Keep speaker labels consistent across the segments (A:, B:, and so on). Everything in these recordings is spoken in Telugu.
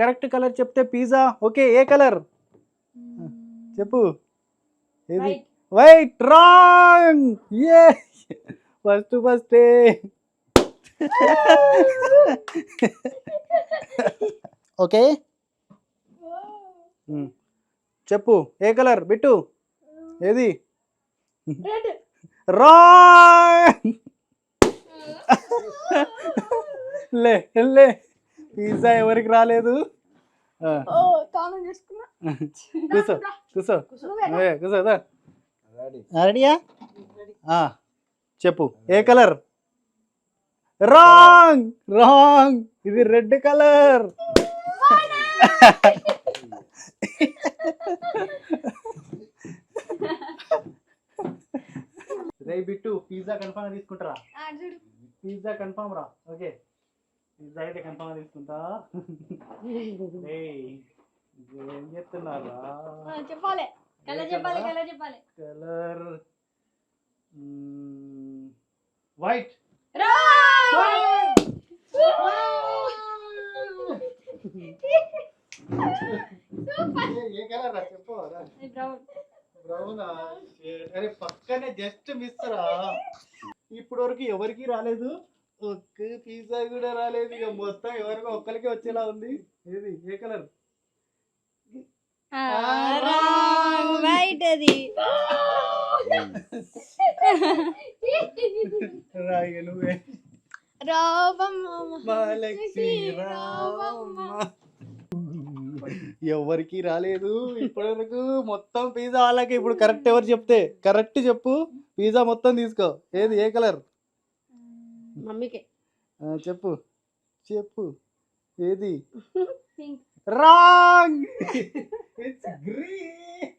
A: కరెక్ట్ కలర్ చెప్తే పిజ్జా? ఓకే ఏ కలర్? చెప్పు. ఏది. వైట్ రాంగ్ ఏ ఫస్ట్ ఫస్టే ఓకే. ఉమ్. చెప్పు ఏ కలర్? బిట్టు. ఏది?
B: రెడ్
A: రాంగ్ లే లే. పిజ్జా ఎవరికి రాలేదు. రెడీయా? చెప్పు. ఏ కలర్? Wrong wrong. ఇది రెడ్ కలర్. రే బిట్టు పిజ్జా కన్ఫామ్ తీసుకుంటారా?
B: ఆ, చూడు.
A: పిజ్జా కన్ఫామ్ రా. ఓకే. అయితే కన్ఫామ్ తీసుకుంటా? ఏం చెప్తున్నారా?
B: చెప్పాలి. కలర్ చెప్పాలి కలర్ చెప్పాలి.
A: Colour white. ఏ కలర్ రా? చెప్పు రా.
B: బ్రౌన్
A: బ్రౌనా షేడ్. అరే పక్కనే జస్ట్ మిస్ రా. ఇప్పటి వరకు ఎవరికి రాలేదు. ఒక్క పిజ్జా కూడా రాలేదు. ఇక మొత్తం ఎవరికో ఒక్కరికి వచ్చేలా ఉంది. ఏది? ఏ కలర్?
B: వైట్ అది
A: నువ్వే. ఎవరికి రాలేదు. ఇప్పటి వరకు మొత్తం పిజ్జా వాళ్ళకి. ఇప్పుడు కరెక్ట్ ఎవరు చెప్తే? కరెక్ట్ చెప్పు. పిజ్జా మొత్తం తీసుకో. ఏది? ఏ కలర్?
B: మమ్మీకే.
A: చెప్పు. చెప్పు. ఏది? రాంగ్. ఇట్స్ గ్రీన్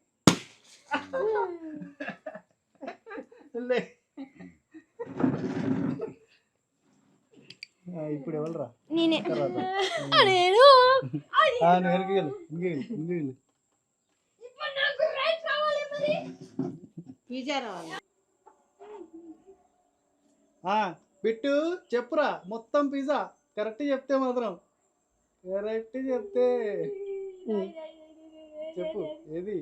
A: ఇప్పుడు ఎవరురా?
B: నేనే. నేను.
A: నువ్వు వెనక్కి వెళ్ళు. బిట్టు చెప్పురా మొత్తం పిజ్జా. కరెక్ట్ చెప్తే మాత్రం. కరెక్ట్ చెప్తే. చెప్పు ఏది?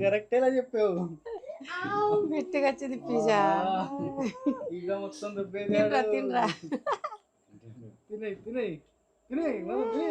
A: కరెక్ట్ ఎలా చెప్పావు?
C: గట్టిగా వచ్చింది పిజ్జా.
A: ఇక మొత్తం
C: తినరా తినరా.
A: తినే తినే తినే మనం తినే.